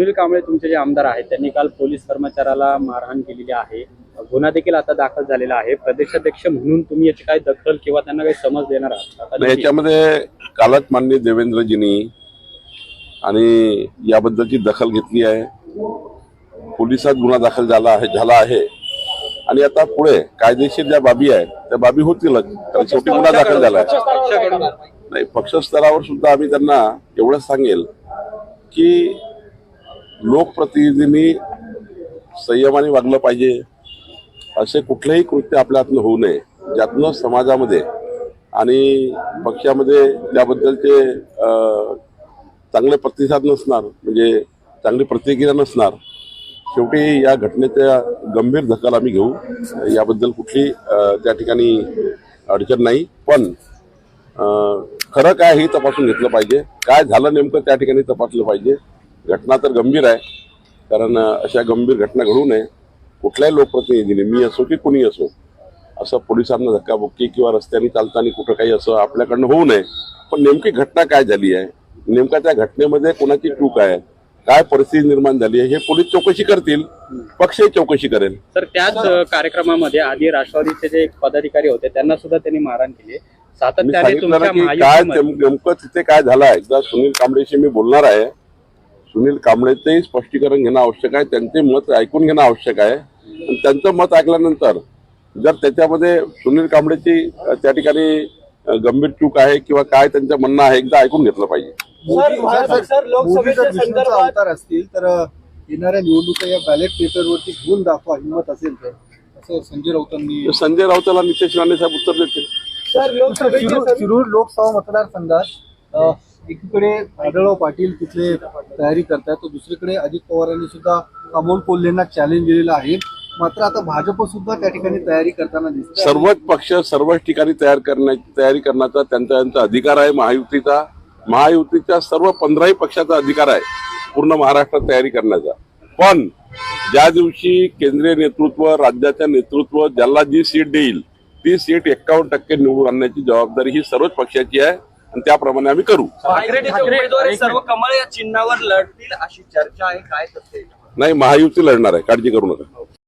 सुनील कांबळे तुमचे जे आमदार आहेत त्यांनी काल पोलीस कर्मचाऱ्याला मारहाण केलेली आहे. गुन्हा देखील आता दाखल झालेला आहे. प्रदेशाध्यक्ष म्हणून तुम्ही याची काय दखल किंवा त्यांना काही समज देणार आहात? याच्यामध्ये कालच मान्य देवेंद्रजींनी आणि याबद्दलची दखल घेतली आहे. पोलिसात गुन्हा दाखल झाला आहे झाला आहे. आणि आता पुढे कायदेशीर ज्या बाबी आहेत त्या बाबी होतीलच कारण शेवटी गुन्हा दाखल झाला आहे. नाही पक्ष स्तरावर सुद्धा आम्ही त्यांना एवढंच सांगेल की लोकप्रतिनिधींनी संयमाने वागलं पाहिजे. असे कुठलेही कृत्य आपल्या हातनं होऊ नये. ज्यातनं समाजामध्ये आणि पक्षामध्ये त्याबद्दलचे चांगले प्रतिसाद नसणार म्हणजे चांगली प्रतिक्रिया नसणार. शेवटी या घटनेच्या गंभीर दखल आम्ही घेऊ. याबद्दल कुठली त्या ठिकाणी अडचण नाही. पण खरं काय हे तपासून घेतलं पाहिजे. काय झालं नेमकं त्या ठिकाणी तपासलं पाहिजे. घटना तर गंभीर आहे कारण अशा गंभीर घटना घडू नये. कुठल्याही लोकप्रतिनिधीने मी असो की कुणी असो असं पोलिसांना धक्काबुक्की किंवा रस्त्याने चालताना कुठं काही असं आपल्याकडनं होऊ नये. पण नेमकी घटना काय झाली आहे? नेमका त्या घटनेमध्ये कोणाची चूक आहे? काय परिस्थिती निर्माण झाली आहे? हे पोलीस चौकशी करतील पक्षही चौकशी करेल. तर त्याच कार्यक्रमामध्ये आधी राष्ट्रवादीचे जे पदाधिकारी होते त्यांना सुद्धा त्यांनी मारहाण केली सातत्याने काय नेमकं तिथे काय झालं एकदा सुनील कांबळेशी मी बोलणार आहे. सुनील कांबळेचंही स्पष्टीकरण घेणं आवश्यक आहे त्यांचे मत ऐकून घेणं आवश्यक आहे. आणि त्यांचं मत ऐकल्यानंतर जर त्याच्यामध्ये सुनील कांबळेची त्या ठिकाणी गंभीर चूक आहे किंवा काय त्यांचं म्हणणं आहे एकदा ऐकून घेतलं पाहिजे. असतील तर येणाऱ्या निवडणुका या बॅलेट पेपरवरती घेऊन दाखवा हिंमत असेल तर. असं संजय राऊतांनी संजय राऊताला नितेश राणे साहेब उत्तर देतील. सर लोकसभेच्या शिरूर लोकसभा मतदारसंघात एकीकडे आढळराव पाटील तिथले तयारी करतात तर दुसरीकडे अजित पवारांनी सुद्धा अमोल कोल्हेंना चॅलेंज दिलेलं आहे. मात्र आता भाजप सुद्धा त्या ठिकाणी तयारी करताना दिसत सर्वच पक्ष सर्वच ठिकाणी तयार करण्याची तयारी करण्याचा त्यांचा त्यांचा अधिकार आहे महायुतीचा. महायुतीच्या सर्व पंधराही पक्षाचा अधिकार आहे पूर्ण महाराष्ट्रात तयारी करण्याचा. पण ज्या दिवशी केंद्रीय नेतृत्व राज्याच्या नेतृत्व ज्याला जी सीट देईल ती सीट एक्कावन्न टक्के निवडून आणण्याची जबाबदारी ही सर्वच पक्षाची आहे. आणि त्याप्रमाणे आम्ही करू. सर्व कमळ या चिन्हावर लढतील अशी चर्चा आहे. काय नाही महायुती लढणार आहे. काळजी करू नका.